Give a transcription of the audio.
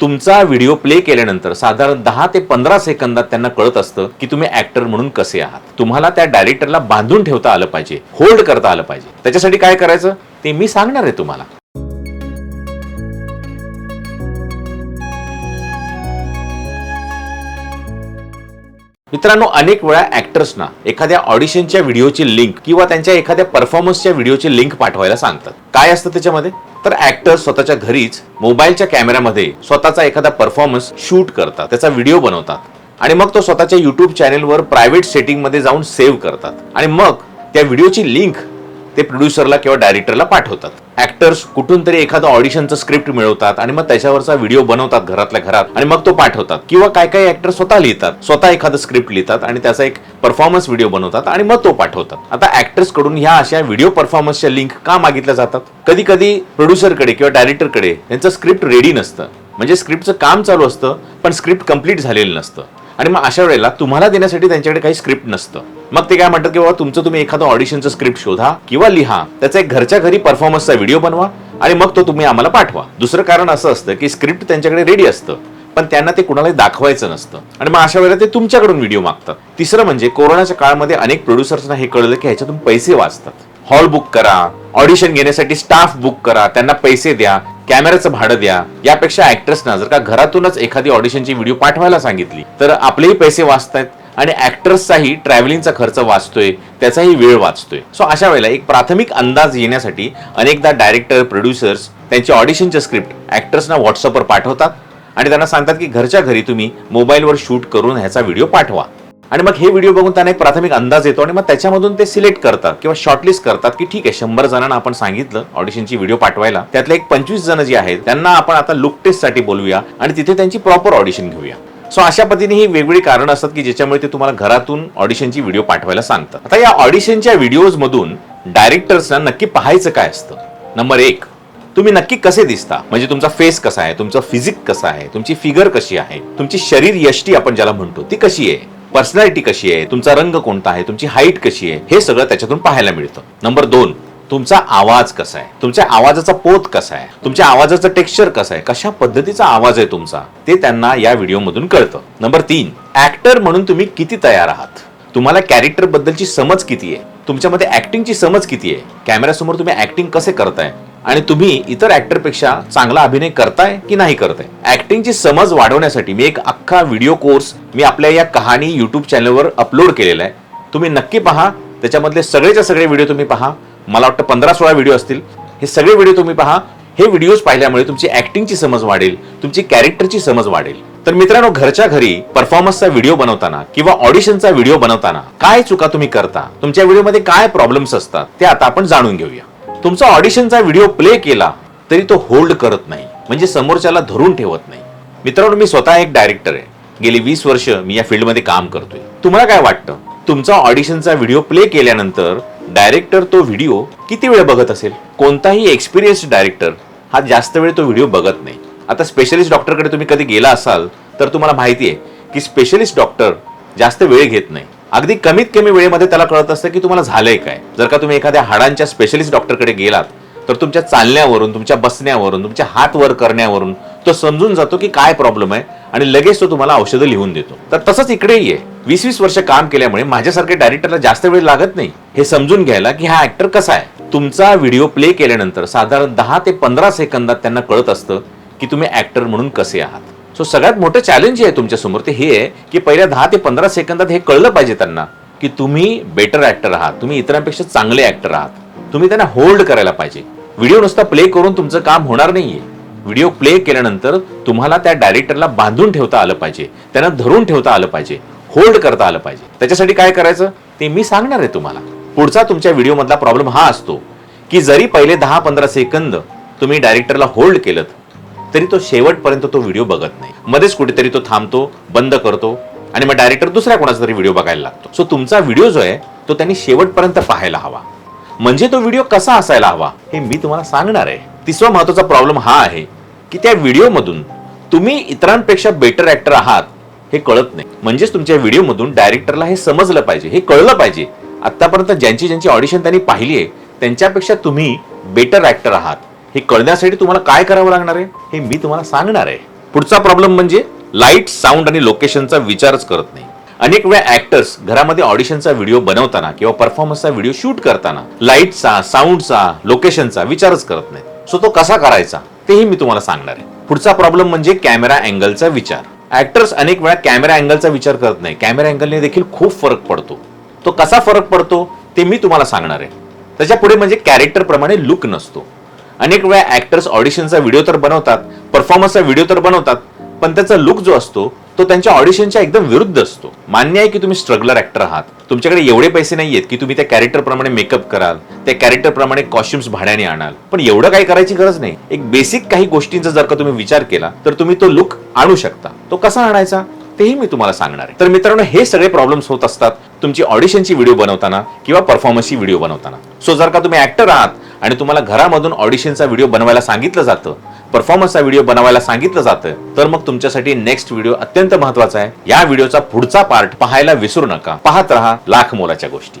तुमचा video play केल्यानंतर साधारण दहा ते पंधरा सेकंदात त्यांना कळत असतं की तुम्ही ऍक्टर म्हणून कसे आहात. तुम्हाला त्या डायरेक्टरला बांधून ठेवता आलं पाहिजे होल्ड करता आलं पाहिजे. त्याच्यासाठी काय करायचं? ते मी सांगणार आहे तुम्हाला. मित्रांनो अनेक वेळा ऍक्टर्सना एखाद्या ऑडिशनच्या व्हिडिओची लिंक किंवा त्यांच्या एखाद्या परफॉर्मन्सच्या व्हिडिओची लिंक पाठवायला सांगतात. काय असतं त्याच्यामध्ये? तर ऍक्टर स्वतःच्या घरीच मोबाईलच्या कॅमेऱ्यामध्ये स्वतःचा एखादा परफॉर्मन्स शूट करतात त्याचा व्हिडिओ बनवतात. आणि मग तो स्वतःच्या युट्यूब चॅनेलवर प्रायव्हेट सेटिंगमध्ये जाऊन सेव्ह करतात. आणि मग त्या व्हिडिओची लिंक ते प्रोड्युसरला किंवा डायरेक्टरला पाठवतात. ऍक्टर्स कुठून तरी एखादं ऑडिशनचं स्क्रिप्ट मिळवतात आणि मग त्याच्यावरचा व्हिडिओ बनवतात घरातल्या घरात आणि मग तो पाठवतात. किंवा काय काय ऍक्टर स्वतः लिहितात. स्वतः एखादं स्क्रिप्ट लिहितात आणि त्याचा एक परफॉर्मन्स व्हिडिओ बनवतात आणि मग तो पाठवतात. आता ऍक्टर्सकडून ह्या अशा व्हिडिओ परफॉर्मन्सच्या लिंक का मागितल्या जातात? कधी कधी प्रोड्युसरकडे किंवा डायरेक्टरकडे त्यांचं स्क्रिप्ट रेडी नसतं. म्हणजे स्क्रिप्टचं काम चालू असतं पण स्क्रिप्ट कंप्लीट झालेलं नसतं. आणि मग अशा वेळेला तुम्हाला देण्यासाठी त्यांच्याकडे काही स्क्रिप्ट नसतं. मग ते काय म्हणतात की बाबा तुमचं तुम्ही एखादं ऑडिशनचं स्क्रिप्ट शोधा किंवा लिहा. त्याचा एक घरच्या घरी परफॉर्मन्सचा व्हिडिओ बनवा आणि मग तो तुम्ही आम्हाला पाठवा. दुसरं कारण असं असतं की स्क्रिप्ट त्यांच्याकडे रेडी असतं पण त्यांना ते कुणालाही दाखवायचं नसतं. आणि मग अशा वेळेला ते तुमच्याकडून व्हिडिओ मागतात. तिसरं म्हणजे कोरोनाच्या काळामध्ये अनेक प्रोड्युसर्सना हे कळलं की ह्याच्यातून पैसे वाचतात. हॉल बुक करा ऑडिशन घेण्यासाठी स्टाफ बुक करा त्यांना पैसे द्या कॅमेऱ्याचं भाडं द्या. यापेक्षा ऍक्ट्रेसना जर का घरातूनच एखादी ऑडिशनची व्हिडिओ पाठवायला सांगितली तर आपलेही पैसे वाचतायत. आणि ऍक्टर्सचाही ट्रॅव्हलिंगचा खर्च वाचतोय त्याचाही वेळ वाचतोय. सो अशा वेळेला एक प्राथमिक अंदाज येण्यासाठी अनेकदा डायरेक्टर प्रोड्युसर्स त्यांचे ऑडिशनचे स्क्रिप्ट ऍक्टर्सना व्हॉट्सअपवर पाठवतात आणि त्यांना सांगतात की घरच्या घरी तुम्ही मोबाईलवर शूट करून ह्याचा व्हिडिओ पाठवा. आणि मग हे व्हिडिओ बघून त्यांना एक प्राथमिक अंदाज येतो आणि मग त्याच्यामधून ते सिलेक्ट करतात किंवा शॉर्टलिस्ट करतात की ठीक आहे शंभर जणांना आपण सांगितलं ऑडिशनची व्हिडिओ पाठवायला. त्यातले एक पंचवीस जण जे आहेत त्यांना आपण आता लुक टेस्टसाठी बोलूया आणि तिथे त्यांची प्रॉपर ऑडिशन घेऊया. सो अशा पद्धतीने ही वेगवेगळी कारण असतात की ज्याच्यामुळे ते तुम्हाला घरातून ऑडिशनची व्हिडिओ पाठवायला सांगतात. आता या ऑडिशनच्या व्हिडिओज मधून डायरेक्टर्सना नक्की पाहायचं काय असतं? नंबर एक तुम्ही नक्की कसे दिसता? म्हणजे तुमचा फेस कसा आहे? तुमचं फिजिक कसं आहे? तुमची फिगर कशी आहे? तुमची शरीर यष्टी आपण ज्याला म्हणतो ती कशी आहे? पर्सनॅलिटी कशी आहे? तुमचा रंग कोणता आहे? तुमची हाईट कशी आहे? हे सगळं त्याच्यातून पाहायला मिळतं. नंबर दोन तुमचा आवाज कसा आहे? तुमच्या आवाजाचा पोत कसा आहे? तुमच्या आवाजाचं टेक्स्चर कसं आहे? कशा पद्धतीचा आवाज आहे तुमचा? ते त्यांना या व्हिडिओमधून कळतं. नंबर तीन ऍक्टर म्हणून तुम्ही किती तयार आहात? तुम्हाला कॅरेक्टर बद्दलची समज किती आहे? तुमच्यामध्ये ऍक्टिंगची समज किती आहे? कॅमेऱ्यासमोर तुम्ही ऍक्टिंग कसे करताय? आणि तुम्ही इतर ऍक्टरपेक्षा चांगला अभिनय करताय की नाही करताय? ऍक्टिंगची समज वाढवण्यासाठी मी एक अख्खा व्हिडिओ कोर्स मी आपल्या या कहाणी युट्यूब चॅनलवर अपलोड केलेला आहे. तुम्ही नक्की पहा. त्याच्यामधले सगळेच्या सगळे व्हिडिओ तुम्ही पहा. मला वाटतं पंधरा सोळा व्हिडिओ असतील. हे सगळे व्हिडिओ तुम्ही पहा. हे व्हिडिओज पाहिल्यामुळे तुमची ऍक्टिंगची समज वाढेल. तुमची कॅरेक्टरची समज वाढेल. तर मित्रांनो घरच्या घरी परफॉर्मन्सचा व्हिडिओ बनवताना किंवा ऑडिशनचा व्हिडिओ बनवताना काय चुका तुम्ही करता? तुमच्या व्हिडिओमध्ये काय प्रॉब्लेम्स असतात? ते आता आपण जाणून घेऊया. तुमचा ऑडिशनचा व्हिडिओ प्ले केला तरी तो होल्ड करत नाही. म्हणजे समोरच्याला धरून ठेवत नाही. मित्रांनो मी स्वतः एक डायरेक्टर आहे. गेली वीस वर्ष मी या फील्डमध्ये काम करतोय. तुम्हाला काय वाटतं? तुमचा ऑडिशनचा व्हिडिओ प्ले केल्यानंतर डायरेक्टर तो व्हिडिओ किती वेळ बघत असेल? कोणताही एक्सपिरियन्स डायरेक्टर हा जास्त वेळ तो व्हिडिओ बघत नाही. आता स्पेशलिस्ट डॉक्टरकडे तुम्ही कधी गेला असाल तर तुम्हाला माहिती आहे की स्पेशलिस्ट डॉक्टर जास्त वेळ घेत नाही. अगदी कमीत कमी वेळेमध्ये त्याला कळत असतं की तुम्हाला झालंय काय. जर का तुम्ही एखाद्या हाडांच्या स्पेशलिस्ट डॉक्टरकडे गेलात तर तुमच्या चालण्यावरून तुमच्या बसण्यावरून तुमच्या हात वर करण्यावरून तो समजून जातो की काय प्रॉब्लेम आहे आणि लगेच तो तुम्हाला औषधं लिहून देतो. तर तसंच इकडेही आहे. वीस वीस वर्ष काम केल्यामुळे माझ्यासारख्या डायरेक्टरला जास्त वेळ लागत नाही. हे समजून घ्यायला की हा ऍक्टर कसा आहे. तुमचा व्हिडिओ प्ले केल्यानंतर साधारण दहा ते पंधरा सेकंदात त्यांना कळत असतं की तुम्ही ऍक्टर म्हणून कसे आहात. सो सगळ्यात मोठं चॅलेंज जे आहे तुमच्यासमोर ते हे आहे की पहिल्या दहा ते पंधरा सेकंदात हे कळलं पाहिजे त्यांना की तुम्ही बेटर ऍक्टर आहात. तुम्ही इतरांपेक्षा चांगले ऍक्टर आहात. तुम्ही त्यांना होल्ड करायला पाहिजे. व्हिडिओ नुसता प्ले करून तुमचं काम होणार नाहीये. व्हिडिओ प्ले केल्यानंतर तुम्हाला त्या डायरेक्टरला बांधून ठेवता आलं पाहिजे त्यांना धरून ठेवता आलं पाहिजे होल्ड करता आलं पाहिजे. त्याच्यासाठी काय करायचं? ते मी सांगणार आहे तुम्हाला. पुढचा तुमच्या व्हिडिओमधला प्रॉब्लेम हा असतो की जरी पहिले दहा पंधरा सेकंद तुम्ही डायरेक्टरला होल्ड केलं तरी तो शेवटपर्यंत तो व्हिडिओ बघत नाही. मध्येच कुठेतरी तो थांबतो बंद करतो आणि मग डायरेक्टर दुसऱ्या कोणाचा तरी व्हिडिओ बघायला लागतो. सो तुमचा व्हिडिओ जो आहे तो त्यांनी शेवटपर्यंत पाहायला हवा. म्हणजे तो व्हिडिओ कसा असायला हवा हे मी तुम्हाला सांगणार आहे. तिसरा महत्त्वाचा प्रॉब्लेम हा आहे की त्या व्हिडिओमधून तुम्ही इतरांपेक्षा बेटर ऍक्टर आहात हे कळत नाही. म्हणजेच तुमच्या व्हिडिओमधून डायरेक्टरला हे समजलं पाहिजे हे कळलं पाहिजे. आतापर्यंत ज्यांची ज्यांची ऑडिशन त्यांनी पाहिली आहे त्यांच्यापेक्षा तुम्ही बेटर ऍक्टर आहात. हे कळण्यासाठी तुम्हाला काय करावं लागणार आहे हे मी तुम्हाला सांगणार आहे. पुढचा प्रॉब्लेम म्हणजे लाइट साऊंड आणि लोकेशनचा विचारच करत नाही. अनेक वेळा ऍक्टर्स घरामध्ये ऑडिशनचा व्हिडिओ बनवताना किंवा परफॉर्मन्सचा व्हिडिओ शूट करताना लाईटचा साऊंडचा लोकेशनचा विचारच करत नाही सो तो कसा करायचा? तेही मी तुम्हाला सांगणार आहे. पुढचा प्रॉब्लेम म्हणजे कॅमेरा अँगलचा विचार. ऍक्टर्स अनेक वेळा कॅमेरा अँगलचा विचार करत नाही. कॅमेरा अँगलने देखील खूप फरक पडतो. तो कसा फरक पडतो ते मी तुम्हाला सांगणार आहे. त्याच्या पुढे म्हणजे कॅरेक्टर प्रमाणे लुक नसतो. अनेक वेळा ऍक्टर्स ऑडिशनचा व्हिडिओ तर बनवतात परफॉर्मन्सचा व्हिडिओ तर बनवतात पण त्याचा लुक जो असतो तो त्यांच्या ऑडिशनच्या एकदम विरुद्ध असतो. मान्य आहे की तुम्ही स्ट्रगलर ऍक्टर आहात. तुमच्याकडे एवढे पैसे नाही आहेत की तुम्ही त्या कॅरेक्टरप्रमाणे मेकअप कराल त्या कॅरेक्टरप्रमाणे कॉस्ट्युम्स भाड्याने आणाल. पण एवढं काही करायची गरज नाही. एक बेसिक काही गोष्टींचा जर का तुम्ही विचार केला तर तुम्ही तो लुक आणू शकता. तो कसा आणायचा? तेही मी तुम्हाला सांगणार आहे. तर मित्रांनो हे सगळे प्रॉब्लेम्स होत असतात तुमची ऑडिशनची व्हिडिओ बनवताना किंवा परफॉर्मन्सची व्हिडिओ बनवताना. सो जर का तुम्ही ऍक्टर आहात आणि तुम्हाला घरामधून ऑडिशनचा व्हिडिओ बनवायला सांगितलं जातं परफॉर्मन्सचा व्हिडिओ बनवायला सांगितलं जातं तर मग तुमच्यासाठी नेक्स्ट व्हिडिओ अत्यंत महत्त्वाचा आहे. या व्हिडिओचा पुढचा पार्ट पाहायला विसरू नका. पाहत रहा लाख मोलाच्या गोष्टी.